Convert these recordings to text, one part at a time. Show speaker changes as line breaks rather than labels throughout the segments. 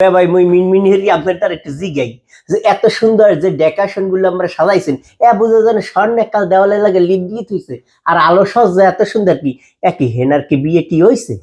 হ্যাঁ ভাই মুই মিনমিনির আপনার তার একটা জিগাই। যে এত সুন্দর যে আমরা সাজাইছেন এ বুঝে যেন স্বর্ণ দেওয়ালে লাগে লিপ দিয়ে থুইছে। আর আলো এত সুন্দর কি একই হেনার কি বিয়ে কি হইছে?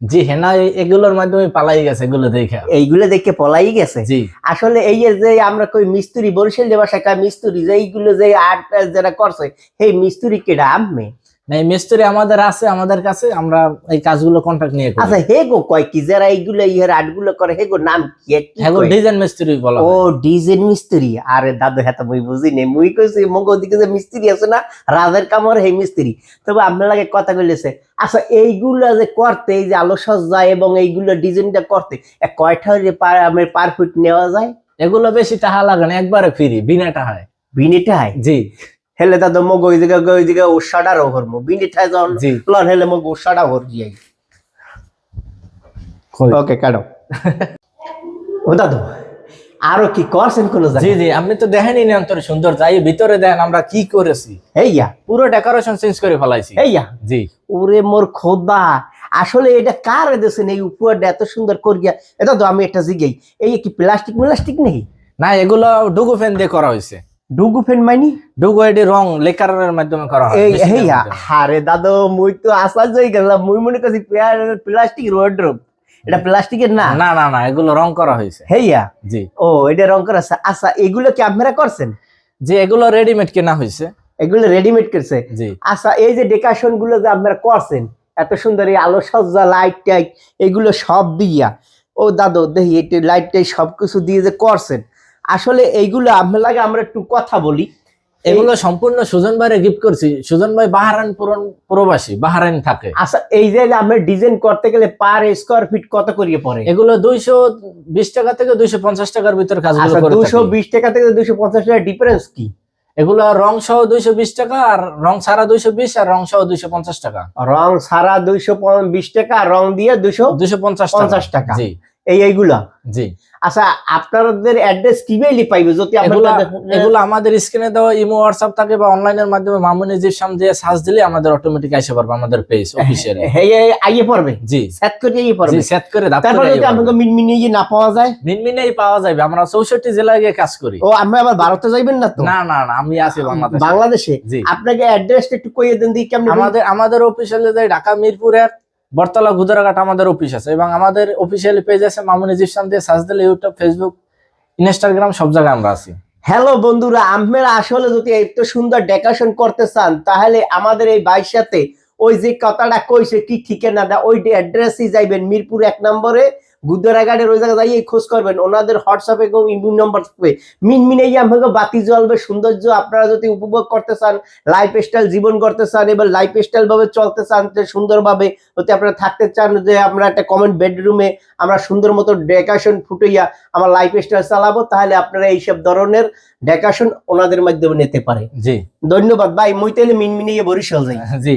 জি হেনা এগুলোর মাধ্যমে পালাই গেছে এগুলো দেখে।
এইগুলো দেখে পলাই গেছে?
জি।
আসলে এই যে আমরা কই মিস্ত্রি বরিশাল যে কয় মিস্ত্রি যে এইগুলো যে আর্ট যারা করছে সেই মিস্ত্রি কেডা আমি
না এই মিস্ত্রি আমাদের আছে আমাদের কাছে আমরা এই কাজগুলো কন্ট্রাক্ট নিয়ে করি।
আচ্ছা হে গো কয় কি যারা এইগুলো ইহার আর্টগুলো করে হে গো নাম কি
হ্যাঁ ডিজাইন মিস্ত্রি বলা
ও। ডিজেল মিস্ত্রি আরে দাদু হ্যাঁ মুই বুঝি নে মুই কইছি মগ ওদিকে যে মিস্ত্রি আছে না রাজের কামর হে মিস্ত্রি তবে আপনার লাগে কথা কইলেছে। আচ্ছা এইগুলো যে করতে এই যে আলো সজ্জা এবং এইগুলো ডিজাইনটা করতে কয়টা পার আমার পার ফুট নেওয়া যায়?
এগুলো বেশি টাকা লাগে না একবারে ফ্রি বিনা টাকায়
বিনিটাই
জি।
হেলে দাদু মগ ওই দিকে ওই দিকে ওষাডারও হরমো বিনিটাই যখন
জি।
লন হেলে মগ ওষাডা হর যাই ওকে কাটো ও দাদু আরও কি করছেন কোন
জি জি আপনি তো দেখেনি নিয়ন্ত্রণ সুন্দর যাই ভিতরে দেন আমরা কি করেছি?
হেইয়া
পুরো ডেকোরেশন চেঞ্জ করে ফেলাইছি।
হেইয়া
জি।
ওরে মোর খোদা আসলে এটা কার দেশেন এই উপহারটা এত সুন্দর কর গিয়া? এটা তো আমি একটা জিগাই। এই কি প্লাস্টিক প্লাস্টিক নেই
না এগুলো ডুগু ফ্যান দিয়ে করা হয়েছে।
ডুগু ফেন মাইনি?
ডুগু এটি রং লেকারের মাধ্যমে করা হয়
এই হেইয়া হারে দাদু মুই তো আসা যাই গেলাম মুই মনে করছি প্লাস্টিক রোড্রোপ এটা প্লাস্টিকের না?
না না না এগুলো রং করা হয়েছে।
হেইয়া?
জি।
ও এটা রং করা আছে আচ্ছা এগুলো কি আপনারা করছেন?
যে এগুলো রেডিমেড কেনা হয়েছে।
এগুলো রেডিমেড করছে?
জি।
আচ্ছা এই যে ডেকাশনগুলো যে আপনারা করছেন এত সুন্দর এই আলো সজ্জা লাইট টাইট এগুলো সব দিয়া। ও দাদু দেখি লাইট টাইট সবকিছু দিয়ে যে করছেন আসলে এইগুলো আপনার লাগে আমরা একটু কথা বলি।
এগুলো সম্পূর্ণ সুজন ভাইরে গিফট করছি। সুজন ভাই বাহারান পুরন প্রবাসী বাহারান থাকে।
আচ্ছা এই যে আমরা ডিজাইন করতে গেলে পার স্কোয়ার ফিট কত করিয়ে পড়ে?
এগুলো দুইশো বিশ টাকা থেকে দুইশো পঞ্চাশ টাকার ভিতর কাজগুলো
আচ্ছা
করে
দুশো
থাকি।
বিশ টাকা থেকে দুশো পঞ্চাশ টাকা ডিফারেন্স কি?
এগুলো রং সহ দুইশো বিশ টাকা আর রং ছাড়া দুইশো বিশ আর রং সহ দুইশো পঞ্চাশ টাকা।
রং সারা দুইশো বিশ টাকা আর রং দিয়ে দুশো
দুইশো পঞ্চাশ
50 টাকা।
জি।
এই এইগুলা?
জি।
আচ্ছা আপনাদের অ্যাড্রেস কীভাবে পাইবে? যদি
এগুলো
আপনারা
এগুলো আমাদের স্ক্রিনে দেওয়া ইমো হোয়াটসঅ্যাপ থাকে বা অনলাইনের মাধ্যমে মামুনি জিপসাম দিয়ে সার্চ দিলে আমাদের অটোমেটিক আসে পারবে আমাদের পেজ অফিসিয়াল
হে আইয়ে পড়বে?
জি।
সেট করে আইয়ে পড়বে?
জি সেট করে দাপ
তারপরে যদি আপনাকে মিনমিনি যে না পাওয়া যায়?
মিনমিনেই পাওয়া যাবে আমরা চৌষট্টি জেলায় গিয়ে কাজ করি।
ও আমরা আবার ভারতে যাইবেন না তো?
না না না আমি আছি বাংলাদেশে।
বাংলাদেশে? আপনাকে অ্যাড্রেসটা একটু কইয়ে দেন দিই কেমন
আমাদের আমাদের অফিসিয়ালি যাই ঢাকা মিরপুর এক বটতলা গুজরাঘাট আমাদের অফিস আছে এবং আমাদের অফিসিয়ালি পেজ আছে মামুন ইজিপশান দিয়ে সার্চ দিলে ইউটিউব ফেসবুক ইনস্টাগ্রাম সব জায়গায় আমরা আছি।
হ্যালো বন্ধুরা, আপনারা আসলে যদি এত সুন্দর ডেকোরেশন করতে চান, তাহলে আমাদের এই বাইর সাথে ওই যে কথাটা কইছে কি ঠিকানাটা, ওই অ্যাড্রেসই যাইবেন মিরপুর এক নম্বরে। গুদরাঘাটের ওই জায়গায় যাইয়ে খোঁজ করবেন। ওনাদের হোয়াটসঅ্যাপ এবং ইমেল নম্বর থাকবে। মিনমিনে আমাকে বাতি জ্বলবে সৌন্দর্য আপনারা যদি উপভোগ করতে চান লাইফ স্টাইল জীবন করতে চান এবার লাইফ স্টাইল ভাবে চলতে চান যে সুন্দরভাবে যদি আপনারা থাকতে চান যে আমরা একটা কমেন্ট বেডরুমে আমরা সুন্দর মতো ডেকোরেশন ফুটাইয়া আমার লাইফ স্টাইল চালাবো তাহলে আপনারা এইসব ধরনের ডেকোরেশন ওনাদের মাধ্যমে নিতে পারে
জি।
ধন্যবাদ। ভাই মুই তাহলে মিনমিনিয়ে বরিশাল যাই।
জি।